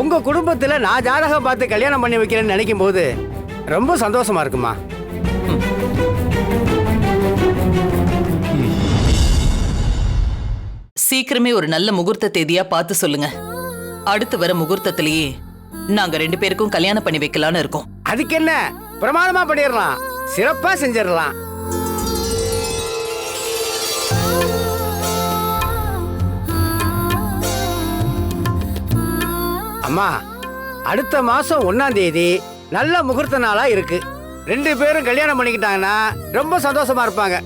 உங்க குடும்பத்துல நான் ஜாதகம் பார்த்து கல்யாணம் பண்ணி வைக்கிறேன்னு நினைக்கும் போது ரொம்ப சந்தோஷமா இருக்குமா? சீக்கிரமே ஒரு நல்ல முகூர்த்த தேதியா பார்த்து சொல்லுங்க. அடுத்து வர முகூர்த்தத்திலேயே நாங்க ரெண்டு பேருக்கும் கல்யாணம் பண்ணி வைக்கலாம்னு இருக்கோம். அதுக்கு என்ன பிரமாதமா பண்ணிடலாம். சிறப்பா செஞ்சிடலாம். அம்மா அடுத்த மாசம் ஒன்னாம் தேதி நல்ல முகூர்த்த நாளா இருக்கு. ரெண்டு பேரும் கல்யாணம் பண்ணிக்கிட்டாங்கன்னா ரொம்ப சந்தோஷமா இருப்பாங்க.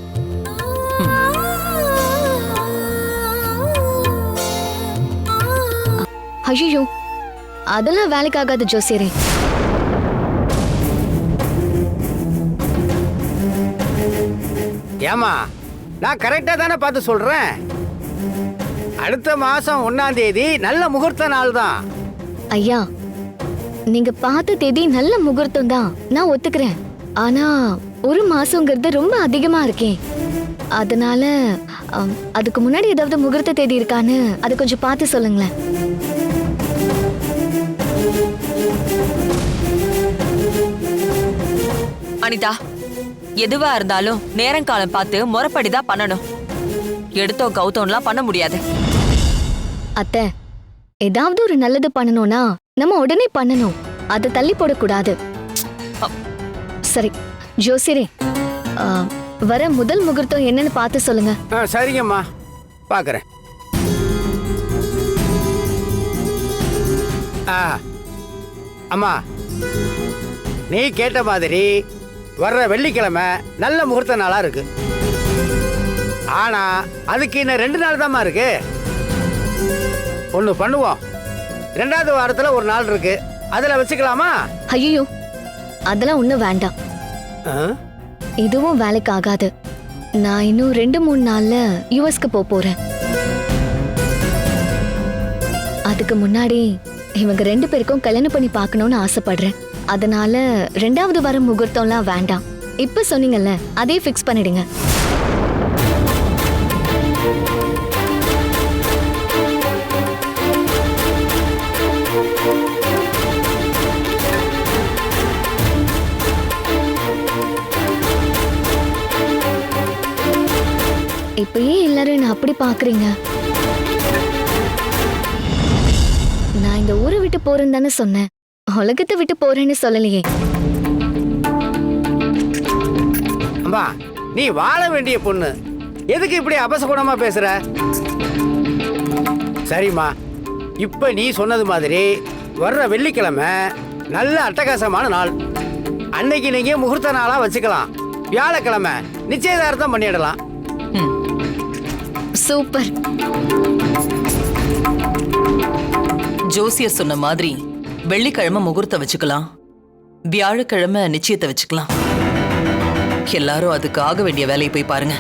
ஐயோ அதெல்லாம் வேலைக்காகாது ஜோசியரே. ஏமா நான் கரெக்டா தானே பார்த்து சொல்றேன்? அடுத்த மாசம் ஒன்னாம் தேதி நல்ல முகூர்த்த நாள் தான் ஐயா நீங்க பார்த்த தேதி நல்ல முகூர்த்தம் தான். நான் ஒத்துக்கிறேன். ஆனா ஒரு மாசங்கிறது ரொம்ப அதிகமா இருக்கேன் அதனால அதுக்கு முன்னாடி ஏதாவது முகூர்த்த தேதி இருக்கான்னு அதை கொஞ்சம் பார்த்து சொல்லுங்களேன். அனிதா எதுவா இருந்தாலும் நேரங்காலம் பார்த்து முறைப்படி தான் பண்ணணும். எடுத்தோம் கௌத்தம்லாம் பண்ண முடியாது. அத்தை ஏதாவது ஒரு நல்லது பண்ணணும்னா நம்ம உடனே பண்ணணும். அதை தள்ளி போடக்கூடாது. சரி ஜோசியரே ஆ, வர முதல் முகூர்த்தம் என்னன்னு பார்த்து சொல்லுங்க. சரிங்கம்மா. பார்க்குறேன். ஆ அம்மா நீ கேட்ட மாதிரி வர்ற வெள்ளிக்கிழமை நல்ல முகூர்த்த நாளா இருக்கு. ஆனா அதுக்கு இன்னும் ரெண்டு நாள் தாம்மா இருக்கு. ஒன்று பண்ணுவோம். ரெண்டாவது வாரத்தில் ஒரு நாள் இருக்கு. அதில் வச்சுக்கலாமா? ஐயோ அதெல்லாம் ஒன்றும் வேண்டாம்? இதுவும் வேலைக்கு ஆகாது. நான் இன்னும் ரெண்டு மூணு நாள்ல யுஎஸ்க்கு போக போறேன். அதுக்கு முன்னாடி இவங்க ரெண்டு பேருக்கும் கல்யாணம் பண்ணி பார்க்கணும்னு ஆசைப்படுறேன். அதனால ரெண்டாவது வர முகூர்த்தம்லாம் வேண்டாம். இப்ப சொன்னீங்கல்ல அதே ஃபிக்ஸ் பண்ணிடுங்க. இப்ப ஏன் எல்லாரும் என்ன அப்படி பாக்குறீங்க நான் இந்த ஊரை விட்டு போறேன்னு தானே சொன்னேன். உலகத்தை விட்டு போறேன்னு சொல்லலையே. அம்மா நீ வாழ வேண்டிய பொண்ணு. எதுக்கு இப்படி அபசகுணமா பேசுற? சரிம்மா இப்ப நீ சொன்னது மாதிரி வர்ற வெள்ளிக்கிழமை நல்ல அட்டகாசமான நாள். அன்னைக்கு நீங்க முகூர்த்த நாளா வச்சுக்கலாம். வியாழக்கிழமை நிச்சயதார்த்தம் பண்ணிடலாம். சூப்பர். ஜோசியர் சொன்ன மாதிரி வெள்ளிக்கிழமை முகூர்த்தம் வச்சுக்கலாம். வியாழக்கிழமை நிச்சயத்தை வச்சுக்கலாம். எல்லாரும் அதுக்கு ஆக வேண்டிய வேலையை போய் பாருங்க.